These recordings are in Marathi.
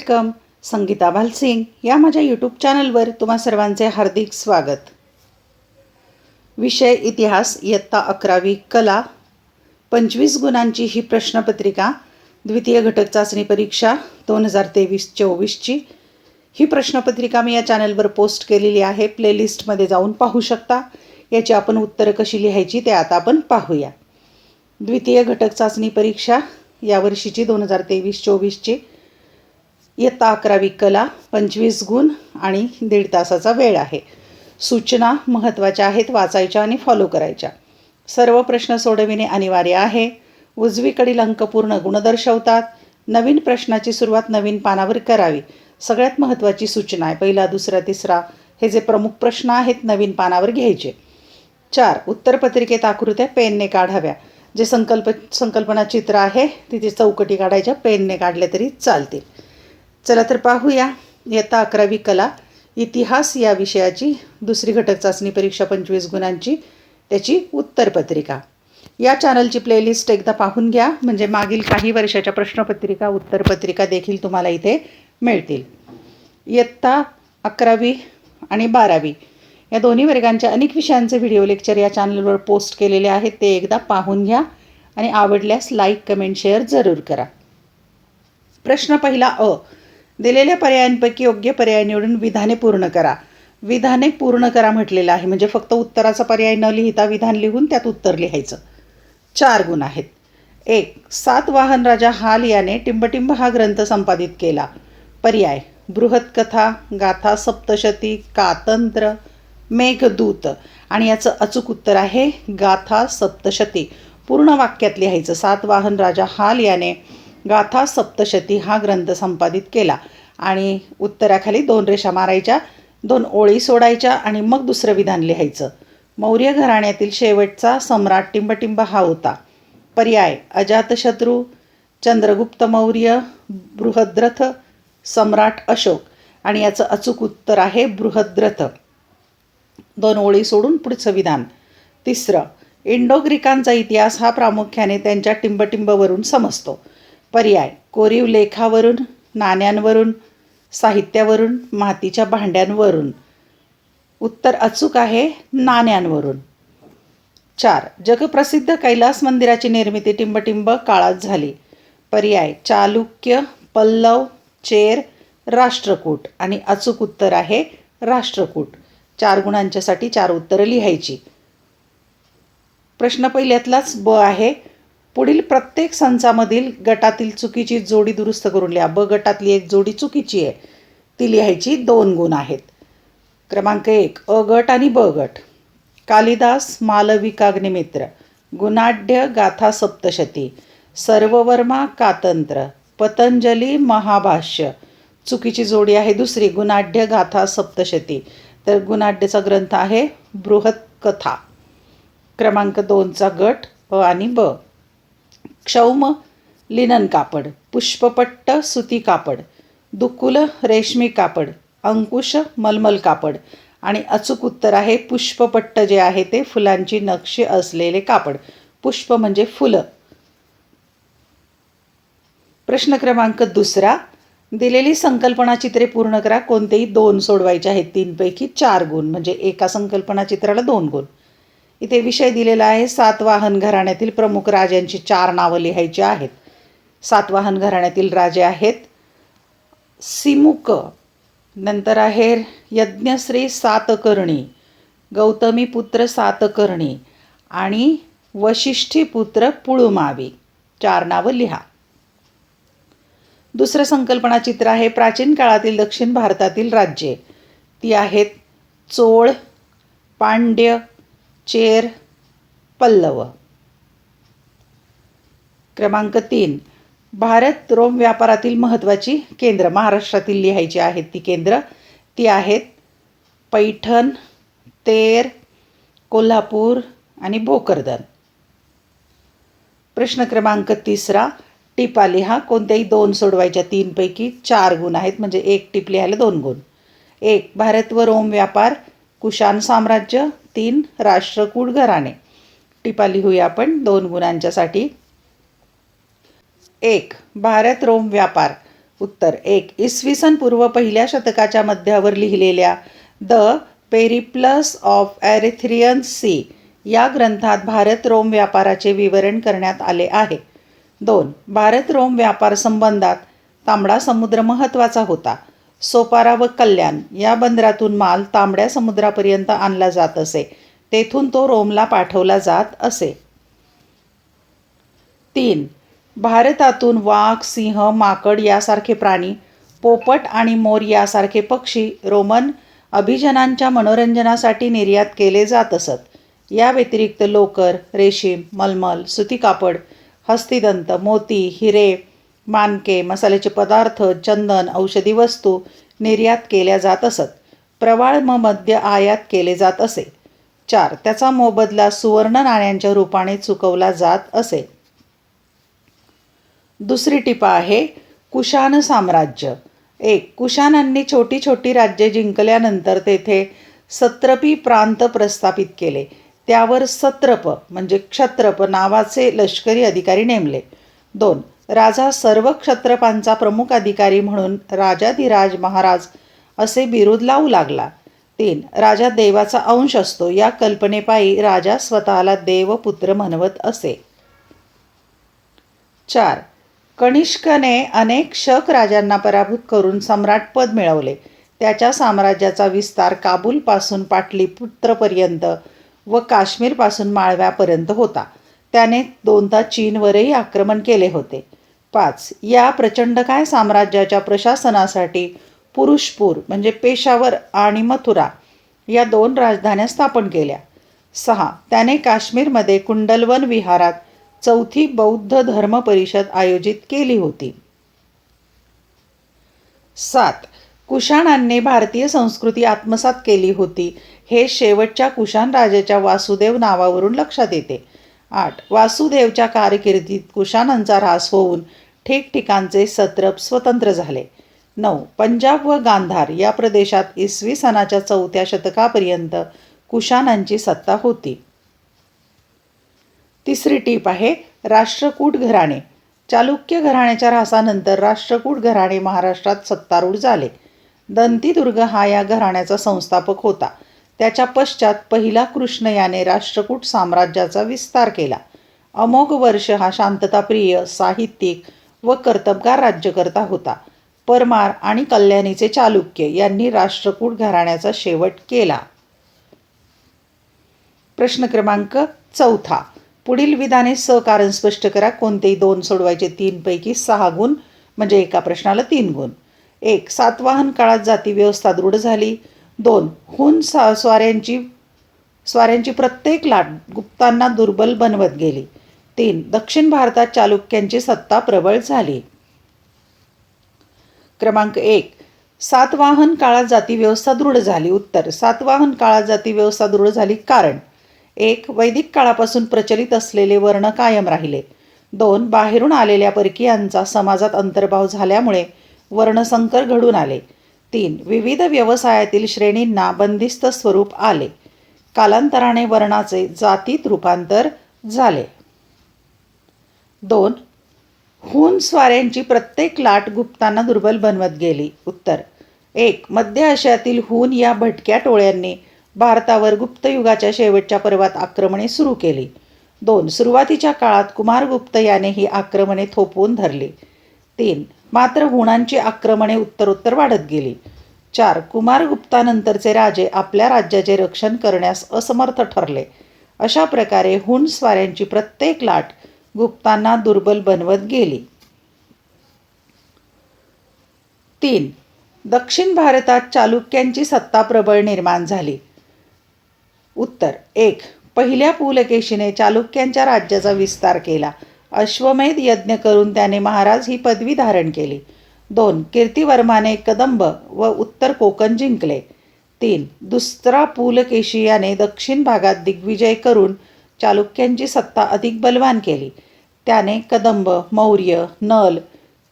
वेलकम. संगीता भालसिंग या माझ्या यूट्यूब चॅनलवर तुम्हा सर्वांचे हार्दिक स्वागत. विषय इतिहास इयत्ता अकरावी कला. पंचवीस गुणांची ही प्रश्नपत्रिका द्वितीय घटक चाचणी परीक्षा दोन हजार तेवीस चोवीसची. ही प्रश्नपत्रिका मी या चॅनलवर पोस्ट केलेली आहे. प्लेलिस्टमध्ये जाऊन पाहू शकता. याची आपण उत्तरं कशी लिहायची ते आता आपण पाहूया. द्वितीय घटक चाचणी परीक्षा यावर्षीची दोन हजार तेवीस चोवीसची. इयत्ता अकरावी कला पंचवीस गुण आणि दीड तासाचा वेळ आहे. सूचना महत्त्वाच्या आहेत वाचायच्या आणि फॉलो करायच्या. सर्व प्रश्न सोडविणे अनिवार्य आहे. उजवीकडील अंक पूर्ण गुण दर्शवतात. नवीन प्रश्नाची सुरुवात नवीन पानावर करावी. सगळ्यात महत्त्वाची सूचना आहे. पहिला दुसरा तिसरा हे जे प्रमुख प्रश्न आहेत नवीन पानावर घ्यायचे. चार उत्तरपत्रिकेत आकृत्या पेनने काढाव्या. जे संकल्प संकल्पना चित्र आहे तिथे चौकटी काढायच्या पेनने काढले तरी चालतील. चला तर पाहूया. इयत्ता अकरावी कला इतिहास या विषयाची दुसरी घटक चाचणी परीक्षा पंचवीस गुणांची त्याची उत्तरपत्रिका या चॅनलची प्लेलिस्ट एकदा पाहून घ्या. म्हणजे मागील काही वर्षाच्या प्रश्नपत्रिका उत्तरपत्रिका देखील तुम्हाला इथे मिळतील. इयत्ता अकरावी आणि बारावी या दोन्ही वर्गांच्या अनेक विषयांचे व्हिडिओ लेक्चर या चॅनलवर पोस्ट केलेले आहेत. ते एकदा पाहून घ्या आणि आवडल्यास लाईक कमेंट शेअर जरूर करा. प्रश्न पहिला अ. दिलेल्या पर्यायांपैकी योग्य पर्याय निवडून विधाने पूर्ण करा. विधाने पूर्ण करा म्हटलेलं आहे. म्हणजे फक्त उत्तराचा पर्याय न लिहिता विधान लिहून त्यात उत्तर लिहायचं. चार गुण आहेत. एक सात वाहन राजा हाल याने टिंबटिंब हा ग्रंथ संपादित केला. पर्याय बृहत्कथा गाथा सप्तशती कातंत्र मेघदूत. आणि याचं अचूक उत्तर आहे गाथा सप्तशती. पूर्ण वाक्यात लिहायचं. सात वाहन राजा हाल याने गाथा सप्तशती हा ग्रंथ संपादित केला. आणि उत्तराखाली दोन रेषा मारायच्या दोन ओळी सोडायच्या आणि मग दुसरं विधान लिहायचं. मौर्य घराण्यातील शेवटचा सम्राट टिंबटिंब हा होता. पर्याय अजातशत्रू चंद्रगुप्त मौर्य बृहद्रथ सम्राट अशोक. आणि याचं अचूक उत्तर आहे बृहद्रथ. दोन ओळी सोडून पुढचं विधान. तिसरं इंडो ग्रीकांचा इतिहास हा प्रामुख्याने त्यांच्या टिंबटिंबवरून समजतो. पर्याय. कोरीव लेखावरून नाण्यांवरून साहित्यावरून मातीच्या भांड्यांवरून. उत्तर अचूक आहे नाण्यांवरून. चार. जगप्रसिद्ध कैलास मंदिराची निर्मिती टिंबटिंब काळात झाली. पर्याय. चालुक्य पल्लव चेर राष्ट्रकूट. आणि अचूक उत्तर आहे राष्ट्रकूट. चार गुणांच्यासाठी चार उत्तरं लिहायची. प्रश्न पहिल्यातलाच ब आहे पुढील प्रत्येक संचामधील गटातील चुकीची जोडी दुरुस्त करून लिहा. ब गटातली एक जोडी चुकीची आहे. ती लिहायची दोन गुण आहेत. क्रमांक एक अ गट आणि ब गट. कालिदास मालविकाग्निमित्र गुणाढ्य गाथा सप्तशती. सर्ववर्मा कातंत्र. पतंजली महाभाष्य. चुकीची जोडी आहे दुसरी गुणाढ्य गाथा सप्तशती. तर गुणाढ्यचा ग्रंथ आहे बृहत कथा क्रमांक दोनचा गट अ आणि ब. क्षौम लिनन कापड पुष्पपट्ट सुती कापड दुकुल रेशमी कापड अंकुश मलमल कापड. आणि अचूक उत्तर आहे पुष्पपट्ट जे आहे ते फुलांची नक्षी असलेले कापड. पुष्प म्हणजे फुलं. प्रश्न क्रमांक दुसरा. दिलेली संकल्पना चित्रे पूर्ण करा. कोणतेही दोन सोडवायचे आहेत. तीनपैकी चार गुण. म्हणजे एका संकल्पना चित्राला दोन गुण. इथे विषय दिलेला आहे सातवाहन घराण्यातील प्रमुख राजांची चार नावं लिहायची आहेत. सातवाहन घराण्यातील राजे आहेत. सिमुक नंतर आहे यज्ञश्री सातकर्णी गौतमी पुत्र सातकर्णी आणि वशिष्ठी पुत्र पुळुमावी. चार नावं लिहा. दुसरं संकल्पना चित्र आहे प्राचीन काळातील दक्षिण भारतातील राज्ये. ती आहेत चोळ पांड्य चेर पल्लव. क्रमांक तीन. भारत रोम व्यापारातील महत्त्वाची केंद्र. महाराष्ट्रातील लिहायची आहेत ती केंद्र. ती आहेत पैठण तेर कोल्हापूर आणि भोकरदन. प्रश्न क्रमांक तिसरा. टिपा लिहा कोणत्याही दोन सोडवायच्या तीनपैकी चार गुण आहेत. म्हणजे एक टिप लिहायला दोन गुण. एक भारत व रोम व्यापार कुशान साम्राज्य तीन राष्ट्रकूट घराणे. टिपा लिहूया आपण दोन गुणांच्यासाठी. एक भारत रोम व्यापार. उत्तर एक इसवी सन पूर्व पहिल्या शतकाच्या मध्यावर लिहिलेल्या the Periplus of Erythraean sea या ग्रंथात भारत रोम व्यापाराचे विवरण करण्यात आले आहे. दोन भारत रोम व्यापार संबंधात तांबडा समुद्र महत्त्वाचा होता. सोपारा व कल्याण या बंदरातून माल तांबड्या समुद्रापर्यंत आणला जात असे. तेथून तो रोमला पाठवला जात असे. तीन. भारतातून वाघ सिंह माकड यासारखे प्राणी पोपट आणि मोर यासारखे पक्षी रोमन अभिजनांच्या मनोरंजनासाठी निर्यात केले जात असत. या व्यतिरिक्त लोकर रेशीम मलमल सुती कापड हस्तिदंत मोती हिरे मानके मसाल्याचे पदार्थ चंदन औषधी वस्तू निर्यात केल्या जात असत. प्रवाळ म मद्य आयात केले जात असे. चार त्याचा मोबदला सुवर्ण नाण्यांच्या रूपाने चुकवला जात असे. दुसरी टिपा आहे कुशान साम्राज्य. एक कुशानांनी छोटी छोटी राज्ये जिंकल्यानंतर तेथे सत्रपी प्रांत प्रस्थापित केले. त्यावर सत्रप म्हणजे क्षत्रप नावाचे लष्करी अधिकारी नेमले. दोन राजा सर्व क्षत्रपांचा प्रमुख अधिकारी म्हणून राजाधिराज महाराज असे बिरुद लावू लागला. तीन राजा देवाचा अंश असतो या कल्पनेपायी राजा स्वतःला देवपुत्र म्हणवत असे. चार कनिष्कने अनेक शक राजांना पराभूत करून सम्राटपद मिळवले. त्याच्या साम्राज्याचा विस्तार काबूलपासून पाटलीपुत्रपर्यंत व काश्मीरपासून माळव्यापर्यंत होता. त्याने दोनदा चीनवरही आक्रमण केले होते. पाच. या प्रचंड काय साम्राज्याच्या प्रशासनासाठी पुरुषपूर म्हणजे पेशावर आणि मथुरा या दोन राजधान्या स्थापन केल्या. सहा. त्याने काश्मीरमध्ये कुंडलवन विहारात चौथी बौद्ध धर्म परिषद आयोजित केली होती. सात. कुशाणांनी भारतीय संस्कृती आत्मसात केली होती. हे शेवटच्या कुशाण राजाच्या वासुदेव नावावरून लक्षात येते. आठ. वासुदेवच्या कारकिर्दीत कुशाणांचा ऱ्हास होऊन ठिकठिकाणचे सत्रप स्वतंत्र झाले. नऊ पंजाब व गांधार या प्रदेशात इसवी सनाच्या चौथ्या शतकापर्यंत कुशाणांची सत्ता होती. तिसरी टीप आहे राष्ट्रकूट घराणे. चालुक्य घराण्याच्या ऱ्हासानंतर राष्ट्रकूट घराणे महाराष्ट्रात सत्तारूढ झाले. दंतीदुर्ग हा या घराण्याचा संस्थापक होता. त्याच्या पश्चात पहिला कृष्ण याने राष्ट्रकूट साम्राज्याचा विस्तार केला. अमोघ वर्ष हा शांतताप्रिय साहित्यिक व कर्तबगार राज्यकर्ता होता. परमार आणि कल्याणीचे चालुक्य यांनी राष्ट्रकूट घराण्याचा शेवट केला. प्रश्न क्रमांक चौथा. पुढील विधाने सहकारण स्पष्ट करा. कोणतेही दोन सोडवायचे तीनपैकी सहा गुण म्हणजे एका प्रश्नाला तीन गुण. एक सातवाहन काळात जाती व्यवस्था दृढ झाली. दोन हुन सा स्वाऱ्यांची स्वाऱ्यांची प्रत्येक लाट गुप्तांना दुर्बल बनवत गेली. तीन दक्षिण भारतात चालुक्यांची सत्ता प्रबळ झाली. क्रमांक एक सातवाहन काळात जाती व्यवस्था दृढ झाली. उत्तर सातवाहन काळात जाती व्यवस्था दृढ झाली कारण एक वैदिक काळापासून प्रचलित असलेले वर्ण कायम राहिले. दोन बाहेरून आलेल्या परकीयांचा समाजात अंतर्भाव झाल्यामुळे वर्णसंकर घडून आले. तीन विविध व्यवसायातील श्रेणींना बंदिस्त स्वरूप आले. कालांतराने वर्णाचे जातीत रूपांतर झाले. दोन. हून स्वाऱ्यांची प्रत्येक लाट गुप्तांना दुर्बल बनवत गेली. उत्तर. एक. मध्य आशियातील हून या भटक्या टोळ्यांनी भारतावर गुप्तयुगाच्या शेवटच्या पर्वात आक्रमणे सुरू केली. दोन. सुरुवातीच्या काळात कुमारगुप्त याने ही आक्रमणे थोपवून धरली. तीन. मात्र हुणांची आक्रमणे उत्तरोत्तर वाढत गेली. चार. कुमारगुप्तानंतरचे राजे आपल्या राज्याचे रक्षण करण्यास असमर्थ ठरले. अशा प्रकारे हुण स्वाऱ्यांची प्रत्येक लाट गुप्तांना दुर्बल बनवत गेली. तीन. दक्षिण भारतात चालुक्यांची सत्ता प्रबळ निर्माण झाली. उत्तर. एक. पहिल्या पुलकेशीने चालुक्यांच्या राज्याचा विस्तार केला. अश्वमेध यज्ञ करून त्याने महाराज ही पदवी धारण केली. दोन. कीर्तिवर्माने कदंब व उत्तर कोकण जिंकले. तीन. दुसरा पुलकेशी याने दक्षिण भागात दिग्विजय करून चालुक्यांची सत्ता अधिक बलवान केली. त्याने कदंब मौर्य नल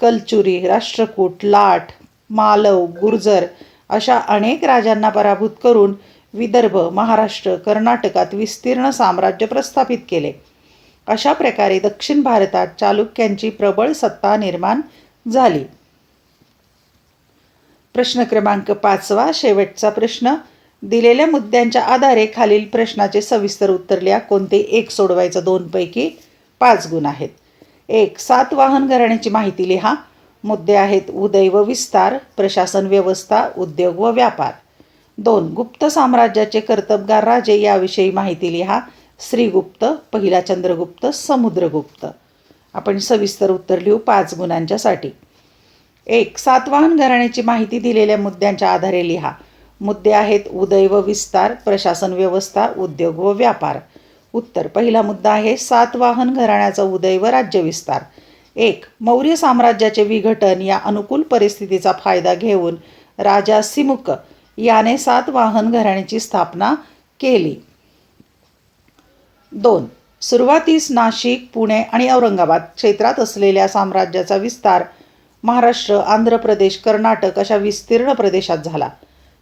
कलचुरी राष्ट्रकूट लाट मालव गुर्जर अशा अनेक राजांना पराभूत करून विदर्भ महाराष्ट्र कर्नाटकात विस्तीर्ण साम्राज्य प्रस्थापित केले. अशा प्रकारे दक्षिण भारतात चालुक्यांची प्रबळ सत्ता निर्माण झाली. प्रश्न क्रमांक पाचवा शेवटचा प्रश्न. दिलेल्या मुद्द्यांच्या आधारे खालील प्रश्नाचे सविस्तर उत्तर लिहा. कोणते? एक सोडवायचं दोनपैकी पाच गुण आहेत. एक सात वाहन घराण्याची माहिती लिहा. मुद्दे आहेत उदय व विस्तार प्रशासन व्यवस्था उद्योग व व्यापार. दोन गुप्त साम्राज्याचे कर्तबगार राजे याविषयी माहिती लिहा. श्रीगुप्त पहिला चंद्रगुप्त समुद्रगुप्त. आपण सविस्तर उत्तर लिहू पाच गुणांच्यासाठी. एक सातवाहन घराण्याची माहिती दिलेल्या मुद्द्यांच्या आधारे लिहा. मुद्दे आहेत उदय व विस्तार प्रशासन व्यवस्था उद्योग व व्यापार. उत्तर पहिला मुद्दा आहे सातवाहन घराण्याचा उदय व राज्यविस्तार एक मौर्य साम्राज्याचे विघटन या अनुकूल परिस्थितीचा फायदा घेऊन राजा सिमुक याने सातवाहन घराण्याची स्थापना केली. दोन सुरुवातीस नाशिक पुणे आणि औरंगाबाद क्षेत्रात असलेल्या साम्राज्याचा विस्तार महाराष्ट्र आंध्र प्रदेश कर्नाटक अशा विस्तीर्ण प्रदेशात झाला.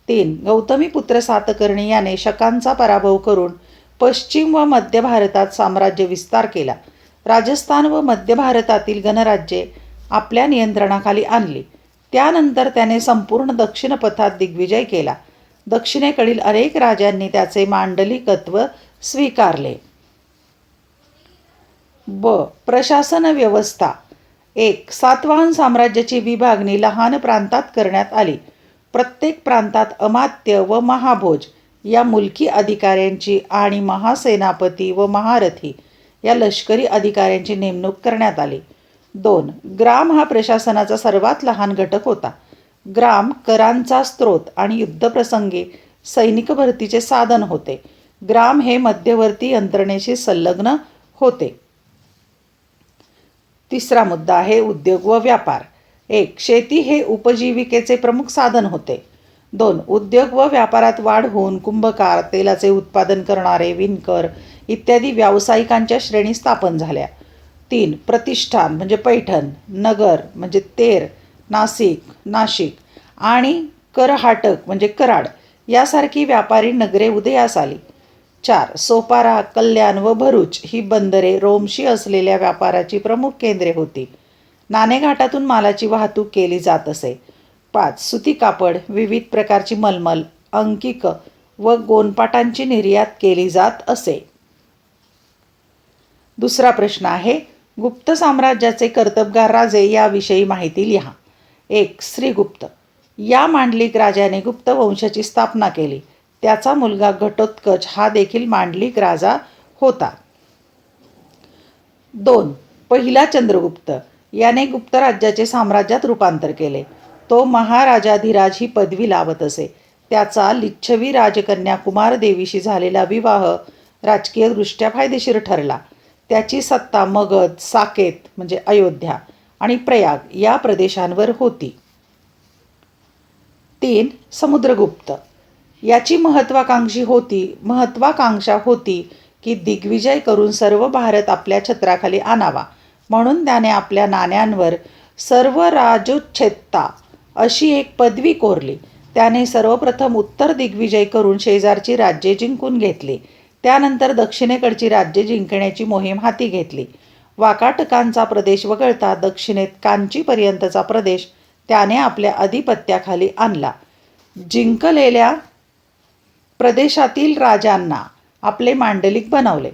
तीन गौतमीपुत्र सातकर्णी याने शकांचा पराभव करून पश्चिम व मध्य भारतात साम्राज्य विस्तार केला. राजस्थान व मध्य भारतातील गणराज्ये आपल्या नियंत्रणाखाली आणली. त्यानंतर त्याने संपूर्ण दक्षिण पथात दिग्विजय केला. दक्षिणेकडील अनेक राजांनी त्याचे मांडलिकत्व स्वीकारले. ब. प्रशासन व्यवस्था. एक सातवाहन साम्राज्याची विभागणी लहान प्रांतात करण्यात आली. प्रत्येक प्रांतात अमात्य व महाभोज या मुलकी अधिकाऱ्यांची आणि महासेनापती व महारथी या लष्करी अधिकाऱ्यांची नेमणूक करण्यात आली. दोन ग्राम हा प्रशासनाचा सर्वात लहान घटक होता. ग्राम करांचा स्रोत आणि युद्धप्रसंगी सैनिक भरतीचे साधन होते. ग्राम हे मध्यवर्ती यंत्रणेशी संलग्न होते. तिसरा मुद्दा आहे उद्योग व व्यापार. एक शेती हे उपजीविकेचे प्रमुख साधन होते. दोन उद्योग व व्यापारात वाढ होऊन कुंभकार तेलाचे उत्पादन करणारे विणकर इत्यादी व्यावसायिकांच्या श्रेणी स्थापन झाल्या. तीन प्रतिष्ठान म्हणजे पैठण नगर म्हणजे तेर नाशिक नाशिक आणि करहाटक म्हणजे कराड यासारखी व्यापारी नगरे उदयास आली. चार सोपारा कल्याण व भरूच ही बंदरे रोमशी असलेल्या व्यापाराची प्रमुख केंद्रे होती. नाणेघाटातून मालाची वाहतूक केली जात असे. पाच सुती कापड विविध प्रकारची मलमल अंकिक व गोनपाटांची निर्यात केली जात असे. दुसरा प्रश्न आहे गुप्त साम्राज्याचे कर्तबगार राजे याविषयी माहिती लिहा. एक श्रीगुप्त. या मांडलिक राजाने गुप्त वंशाची स्थापना केली. त्याचा मुलगा घटोत्कच हा देखील मांडलिक राजा होता. दोन पहिला चंद्रगुप्त. याने गुप्त राज्याचे साम्राज्यात रूपांतर केले. तो महाराजाधिराज ही पदवी लावत असे. त्याचा लिच्छवी राजकन्या कुमारदेवीशी झालेला विवाह राजकीयदृष्ट्या फायदेशीर ठरला. त्याची सत्ता मगध साकेत म्हणजे अयोध्या आणि प्रयाग या प्रदेशांवर होती. तीन समुद्रगुप्त. याची महत्वाकांक्षी होती महत्वाकांक्षा होती की दिग्विजय करून सर्व भारत आपल्या छत्राखाली आणावा. म्हणून त्याने आपल्या नाण्यांवर सर्व राजोच्छेत्ता अशी एक पदवी कोरली. त्याने सर्वप्रथम उत्तर दिग्विजय करून शेजारची राज्ये जिंकून घेतली. त्यानंतर दक्षिणेकडची राज्ये जिंकण्याची मोहीम हाती घेतली. वाकाटकांचा प्रदेश वगळता दक्षिणेत कांचीपर्यंतचा प्रदेश त्याने आपल्या अधिपत्याखाली आणला. जिंकलेल्या प्रदेशातील राजांना आपले मांडलिक बनवले.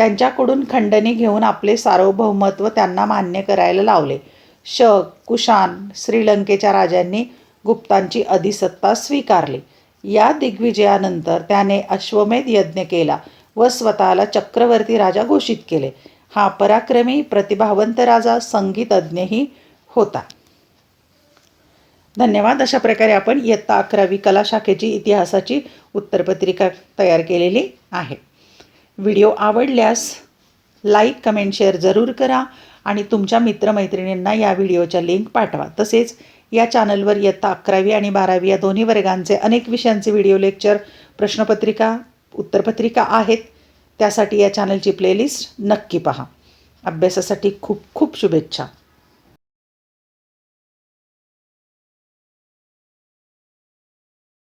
त्यांच्याकडून खंडणी घेऊन आपले सार्वभौमत्व त्यांना मान्य करायला लावले. शक कुशान श्रीलंकेच्या राजांनी गुप्तांची अधिसत्ता स्वीकारली. या दिग्विजयानंतर त्याने अश्वमेध यज्ञ केला व स्वतःला चक्रवर्ती राजा घोषित केले. हा पराक्रमी प्रतिभावंत राजा संगीतज्ञही होता. धन्यवाद. अशा प्रकारे आपण इयत्ता अकरावी कला शाखेची इतिहासाची उत्तरपत्रिका तयार केलेली आहे. व्हिडिओ आवडल्यास लाईक कमेंट शेअर जरूर करा आणि तुमच्या मित्रमैत्रिणींना या व्हिडिओच्या लिंक पाठवा. तसेच या चॅनलवर इयत्ता अकरावी आणि बारावी या दोन्ही वर्गांचे अनेक विषयांचे व्हिडिओ लेक्चर प्रश्नपत्रिका उत्तरपत्रिका आहेत. त्यासाठी या चॅनलची प्लेलिस्ट नक्की पहा. अभ्यासासाठी खूप खूप शुभेच्छा.